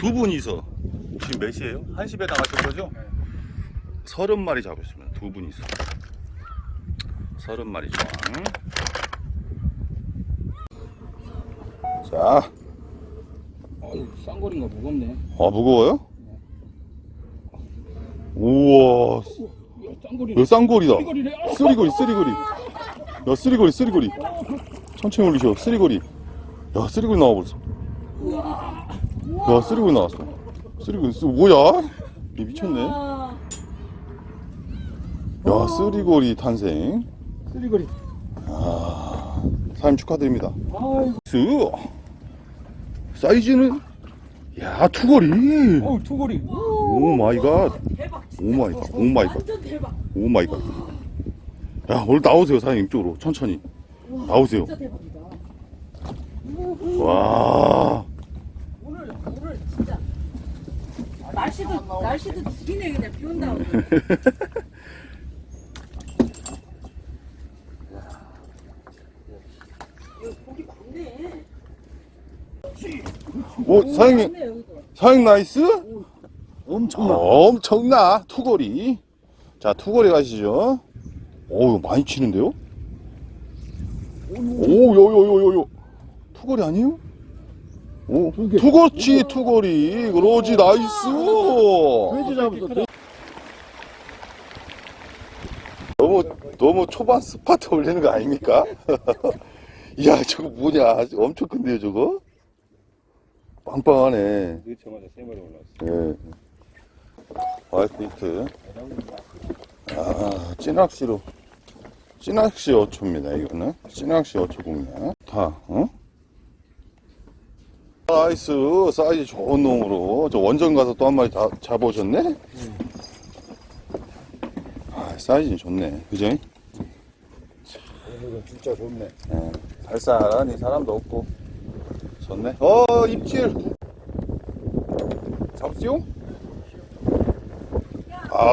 두 분이서 지금 몇 시에요? 한 시에 나가실 거죠? 서른 마리 잡으시면 두 분이서 서른 마리 정. 자, 쌍거리가 무겁네. 아 무거워요? 우와, 야, 쌍거리. 쌍골이다. 아, 쓰리고리, 쓰리고리. 야, 쓰리고리, 쓰리고리. 천천히 올리셔, 쓰리고리. 야, 쓰리고리 나와 벌써. 야, 쓰리고리 나왔어. 쓰리고리, 쓰 뭐야? 이 미쳤네. 야, 쓰리고리 탄생. 쓰리거리. 사장님 축하드립니다. 아이, 스 사이즈는 야 투거리 어우, 투거리. 오 마이 갓 대박. 오 마이 갓 오 마이 갓 완전 대박. 오 마이 갓 야 오늘 나오세요 사장님 이쪽으로 천천히 나오세요 진짜 대박이다. 와 오늘 오늘 진짜 날씨도 날씨도 죽이네 그냥 비 온다 오늘. 고기 많네. 오 사장님 많네 여기도. 사장님 나이스 엄청나. 엄청나 투거리 자 투거리 가시죠 오 많이 치는데요 오요요요요요 투거리 아니에요? 오 투거치 투거리. 그러지 나이스. 돼지 잡았어. 너무 너무 초반 스파트 올리는 거 아닙니까? 야 저거 뭐냐? 엄청 큰데요 저거? 빵빵하네. 늦자마자 세 마리 올라왔어. 예. 와이프 히트. 아 찌낚시로. 찌낚시 어초입니다 이거는. 찌낚시 어초 공략. 다 어? 나이스 사이즈 좋은 놈으로. 저 원전 가서 또 한 마리 다 잡아오셨네? 아 사이즈 좋네. 그죠? 이거 진짜 좋네. 예, 살살하니 사람도 없고. 좋네. 어 입질! 잡수요?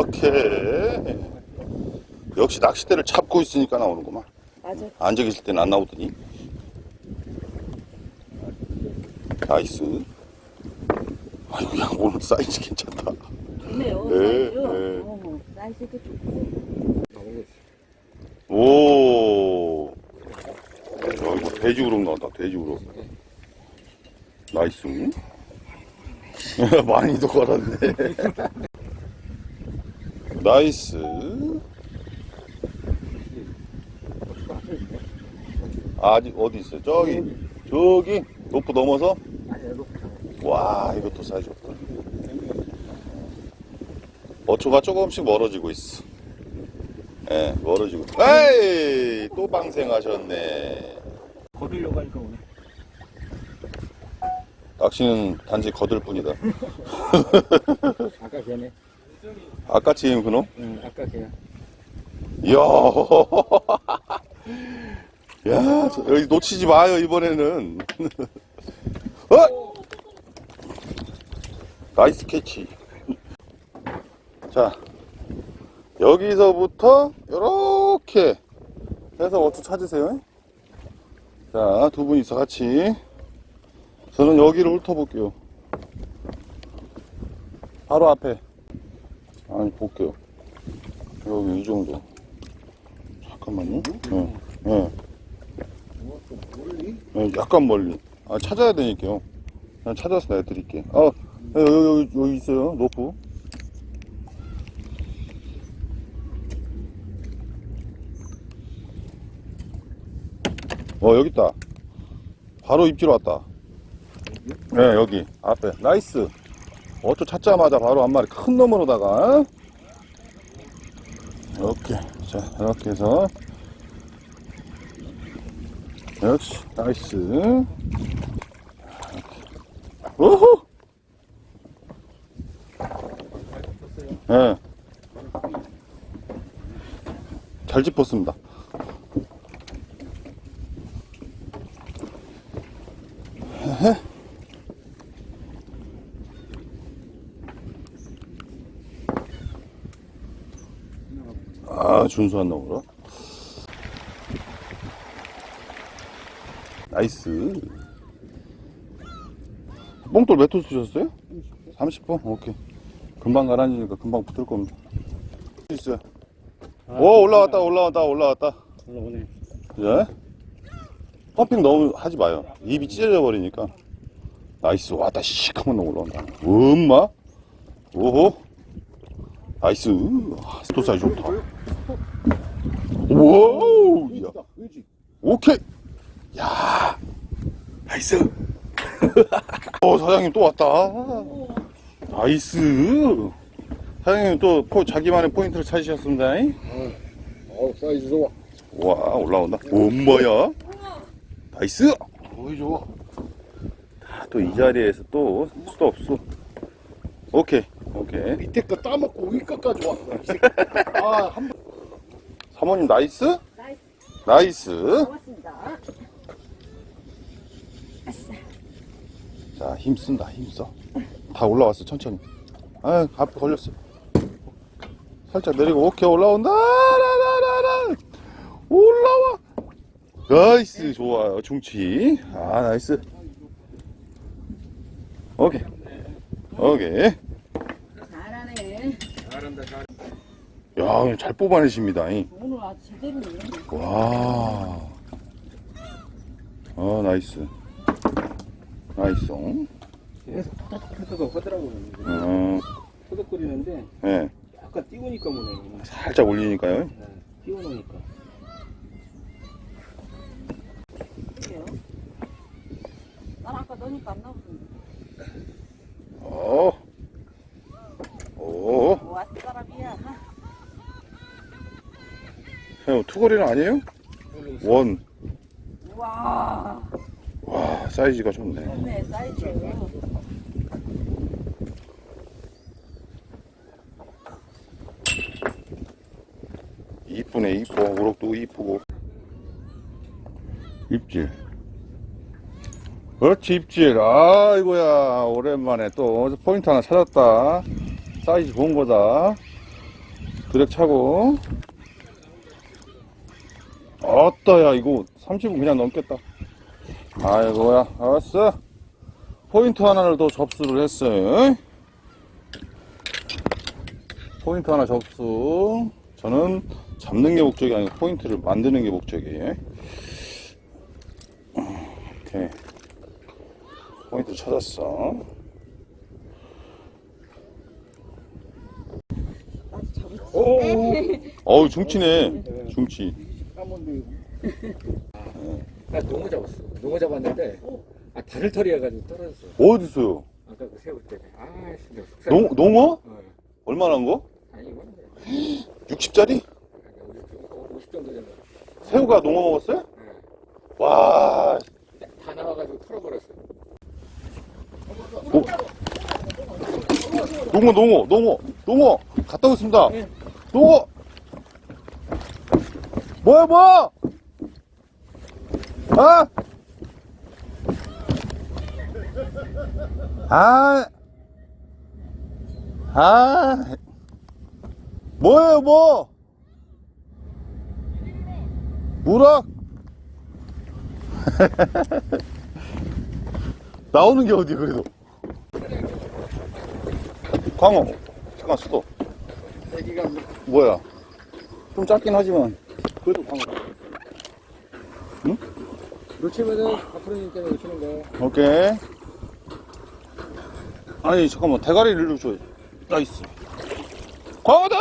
오케이. 역시 낚싯대를 잡고 있으니까 나오는구만. 맞아. 앉아 계실 때는 안 나오더니 나이스 아이고 야 오늘 사이즈 괜찮다 좋네요. 네, 사이즈. 네. 어, 날씨도 좋고. 오 야, 이거 돼지 우럭 나왔다 돼지 우럭 나이스 많이도 걸었네 나이스 아직 어디 있어요 저기 저기 높부 넘어서 와 이것도 사이즈 없다. 어초가 조금씩 멀어지고 있어. 예 멀어지고. 에이 또 방생하셨네. 거들려고 하니까 오네. 낚시는 단지 거들 뿐이다. 아까 걔네. 아까 지금 그놈? 응, 아까 걔. 이야. 야 저- 여기 놓치지 마요 이번에는 나이스 캐치. 자 여기서부터 이렇게 해서 어투 찾으세요. 자 두 분이서 같이. 저는 여기를 훑어볼게요. 바로 앞에. 아니 볼게요. 여기 이 정도. 잠깐만요. 네. 네. 네, 약간 멀리. 아 찾아야 되니까요. 그냥 찾아서 내드릴게 어 여기 여기 여기 있어요. 로프 어 여기 있다. 바로 입질 왔다. 네 여기 앞에. 나이스. 어쩌 찾자마자 바로 한 마리 큰 놈으로다가 이렇게 자 이렇게 해서. 역시 나이스. 오호 예. 잘 짚었습니다 아 준수한 놈으로 나이스 뽕돌 몇 톤 쓰셨어요? 30분? 오케이. 금방 가라앉으니까 금방 붙을 겁니다. 있어요. 오, 올라왔다, 올라왔다, 올라왔다. 올라오네. 예? 펌핑 너무 하지 마요. 입이 찢어져 버리니까. 나이스. 왔다, 시커먼 놈 올라온다. 엄마? 오호. 나이스. 아, 스토 사이즈 좋다. 와우. 야. 오케이. 야. 나이스. 어, 사장님 또 왔다. 나이스. 사장님 또 포- 자기만의 포인트를 찾으셨습니다. 어, 사이즈 좋아. 와, 올라온다. 엄마야. 나이스. 어이 좋아. 아, 또이 자리에서 또 수도 없어. 오케이. 오케이. 밑에 거 따먹고 위 거까지 왔어. 아, 한 번. 사모님 나이스? 나이스. 나이스. 고맙습니다. 아싸. 자, 힘 쓴다. 힘 써. 다 올라왔어. 천천히. 아, 앞에 걸렸어. 살짝 내리고 오케이 올라온다. 라라라라. 올라와. 나이스. 좋아요. 중치. 아, 나이스. 오케이. 오케이. 잘하네. 잘한다, 잘. 야, 잘 뽑아내십니다. 잉. 오늘 아주 제대로네. 와. 아, 나이스. 나이스. 계속 토닥토닥 하더라고요. 어, 토닥거리는데 예. 약간 띄우니까 뭐네. 살짝 올리니까요. 네, 띄워놓으니까. 난 아까 넣으니까 안 나오던데. 어. 오. 뭐 아싸라비야. 형, 투거리는 아니에요? 원. 와. 와, 사이즈가 좋네. 좋네 사이즈. 이쁘네, 이뻐. 우럭도 이쁘고. 입질. 그렇지, 입질. 아이고야. 오랜만에 또 포인트 하나 찾았다. 사이즈 좋은 거다. 드랙 차고. 어떠야, 이거 30분 그냥 넘겠다. 아이고야. 알았어. 포인트 하나를 더 접수를 했어요. 포인트 하나 접수. 저는 잡는 게 목적이 아니고 포인트를 만드는 게 목적이에요. 오케이. 포인트 찾았어. 오! 어우, 중치네. 중치. 나 농어 잡았어. 농어 잡았는데 아 다를 털이 해가지고 떨어졌어. 어딨어요? 아까 그 세울 때. 아, 진짜 속상. 농, 농어? 어. 얼마나 한 거? 아니 이건 60짜리? 50 정도 되는 거. 새우가 농어 먹었어요? 네. 와, 다 나와가지고 털어버렸어. 농어, 농어, 농어, 농어! 갔다 오겠습니다. 농어! 뭐야, 뭐야! 아! 아! 아! 뭐예요, 뭐? 우락? 나오는 게 어디야, 그래도. 광어. 잠깐, 수도. 애기가 뭐야? 좀 짧긴 하지만. 그래도 광어. 놓치면은 앞으로 때문에 놓치는 거. 오케이. 아니, 잠깐만. 대가리를 넣어줘. 나이스. 광어다!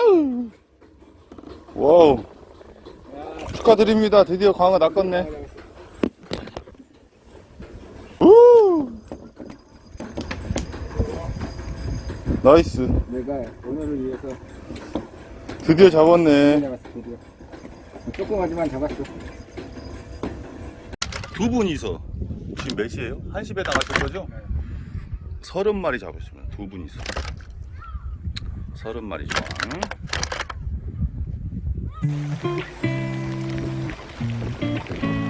와우. 축하드립니다. 드디어 광어 낚았네. 우! 나이스. 내가 오늘을 위해서 드디어 잡았네. 잡았어 드디어. 조그마지만 잡았어. 두 분이서 지금 몇 시에요? 1시에 나가실 거죠? 서른 마리 잡으시면 두 분이서 서른 마리 좋 아 응?